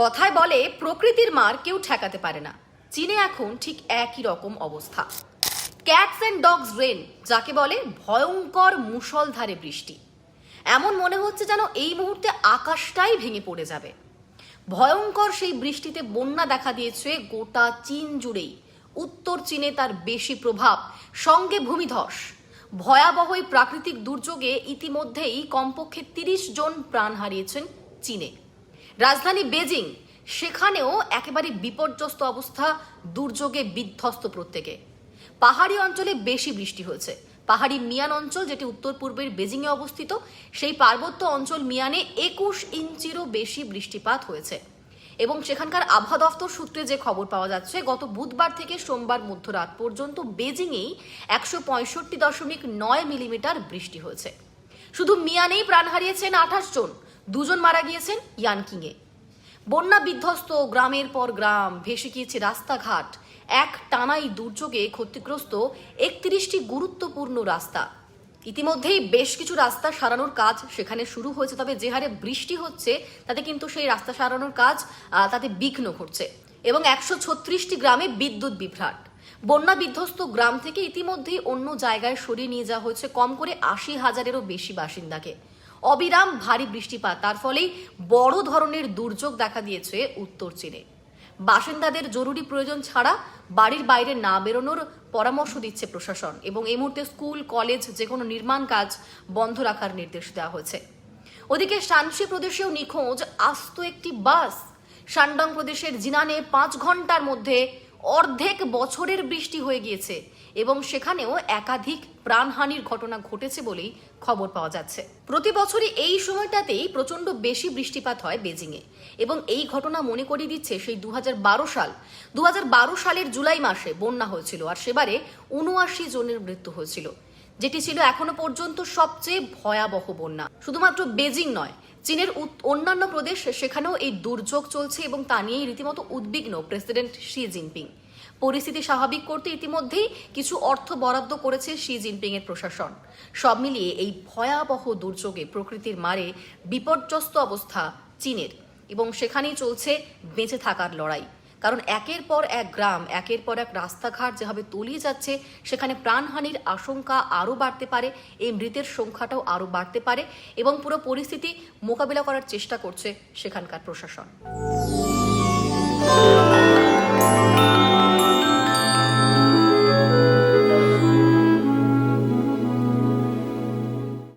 কথায় বলে, প্রকৃতির মার কেউ ঠেকাতে পারে না। চীনে এখন ঠিক একই রকম অবস্থা। ক্যাটস অ্যান্ড ডগস রেন যাকে বলে ভয়ঙ্কর মুষলধারে বৃষ্টি। এমন মনে হচ্ছে যেন এই মুহূর্তে আকাশটাই ভেঙে পড়ে যাবে। ভয়ঙ্কর সেই বৃষ্টিতে বন্যা দেখা দিয়েছে গোটা চীন জুড়েই। উত্তর চীনে তার বেশি প্রভাব, সঙ্গে ভূমিধস। ভয়াবহ প্রাকৃতিক দুর্যোগে ইতিমধ্যেই কমপক্ষে তিরিশ জন প্রাণ হারিয়েছেন চীনে। রাজধানী বেজিং, সেখানেও একেবারে বিপর্যস্ত অবস্থা, দুর্যোগে বিধ্বস্ত প্রত্যেকে। পাহাড়ি অঞ্চলে বেশি বৃষ্টি হয়েছে। পাহাড়ি মিয়ান অঞ্চল, যেটি উত্তর পূর্বের বেজিংয়ে অবস্থিত, সেই পার্বত্য অঞ্চল মিয়ানে একুশ ইঞ্চিরও বেশি বৃষ্টিপাত হয়েছে। এবং সেখানকার আবহাওয়া দফতর সূত্রে যে খবর পাওয়া যাচ্ছে, গত বুধবার থেকে সোমবার মধ্যরাত পর্যন্ত বেজিংয়েই একশো পঁয়ষট্টি দশমিক নয় মিলিমিটার বৃষ্টি হয়েছে। শুধু মিয়ানেই প্রাণ হারিয়েছেন আঠাশ জন। দুজন মারা গিয়েছেন ইয়ানকিংয়ে। বন্যা বিধ্বস্ত গ্রামের পর গ্রাম ভেসে গিয়েছে রাস্তাঘাট। এক টানাই দুর্যোগে ক্ষতিগ্রস্ত একত্রিশটি গুরুত্বপূর্ণ রাস্তা। ইতিমধ্যেই বেশ কিছু রাস্তা সারানোর কাজ সেখানে শুরু হয়েছে, তবে যে হারে বৃষ্টি হচ্ছে, তাতে কিন্তু সেই রাস্তা সারানোর কাজ তাতে বিঘ্ন ঘটছে এবং একশো ছত্রিশটি গ্রামে বিদ্যুৎ বিভ্রাট। বন্যা বিধ্বস্ত গ্রাম থেকে ইতিমধ্যেই অন্য জায়গায় সরিয়ে নিয়ে যাওয়া হয়েছে কম করে আশি হাজারেরও বেশি বাসিন্দাকে। অবিরাম ভারী বৃষ্টিপাত। তার ফলেই বড় ধরনের দুর্যোগ দেখা দিয়েছে উত্তর চীনে। বাসিন্দাদের জরুরি প্রয়োজন ছাড়া বাড়ির বাইরে না বেরোনোর পরামর্শ দিচ্ছে প্রশাসন এবং এই মুহূর্তে স্কুল, কলেজ যে কোনো নির্মাণ কাজ বন্ধ রাখার নির্দেশ দেওয়া হয়েছে। ওদিকে শানসি প্রদেশেও নিখোঁজ আস্ত একটি বাস। শানডং প্রদেশের জিনানে পাঁচ ঘণ্টার মধ্যে অর্ধেক বছরের বৃষ্টি হয়ে গিয়েছে এবং সেখানেও একাধিক প্রাণহানির ঘটনা ঘটেছে বলেই খবর পাওয়া যাচ্ছে। প্রতি বছরই এই সময়টাতেই প্রচণ্ড বেশি বৃষ্টিপাত হয় বেজিংয়ে এবং এই ঘটনা মনে করিয়ে দিচ্ছে সেই দু হাজার বারো সাল। দু হাজার বারো সালের জুলাই মাসে বন্যা হয়েছিল আর সেবারে উনআশি জনের মৃত্যু হয়েছিল, যেটি ছিল এখনও পর্যন্ত সবচেয়ে ভয়াবহ বন্যা। শুধুমাত্র বেজিং নয় চীনের অন্যান্য প্রদেশ, সেখানেও এই দুর্যোগ চলছে এবং তা নিয়েই রীতিমতো উদ্বিগ্ন প্রেসিডেন্ট শি জিনপিং। পরিস্থিতি স্বাভাবিক করতে ইতিমধ্যেই কিছু অর্থ বরাদ্দ করেছে শি জিনপিং এর প্রশাসন। সব মিলিয়ে এই ভয়াবহ দুর্যোগে প্রকৃতির মারে বিপর্যস্ত অবস্থা চীনের এবং সেখানেই চলছে বেঁচে থাকার লড়াই। কারণ একের পর এক গ্রাম, একের পর এক রাস্তাঘাট যেভাবে তলিয়ে যাচ্ছে, সেখানে প্রাণহানির আশঙ্কা আরও বাড়তে পারে, এই মৃতের সংখ্যাটাও আরও বাড়তে পারে এবং পুরো পরিস্থিতি মোকাবিলা করার চেষ্টা করছে সেখানকার প্রশাসন।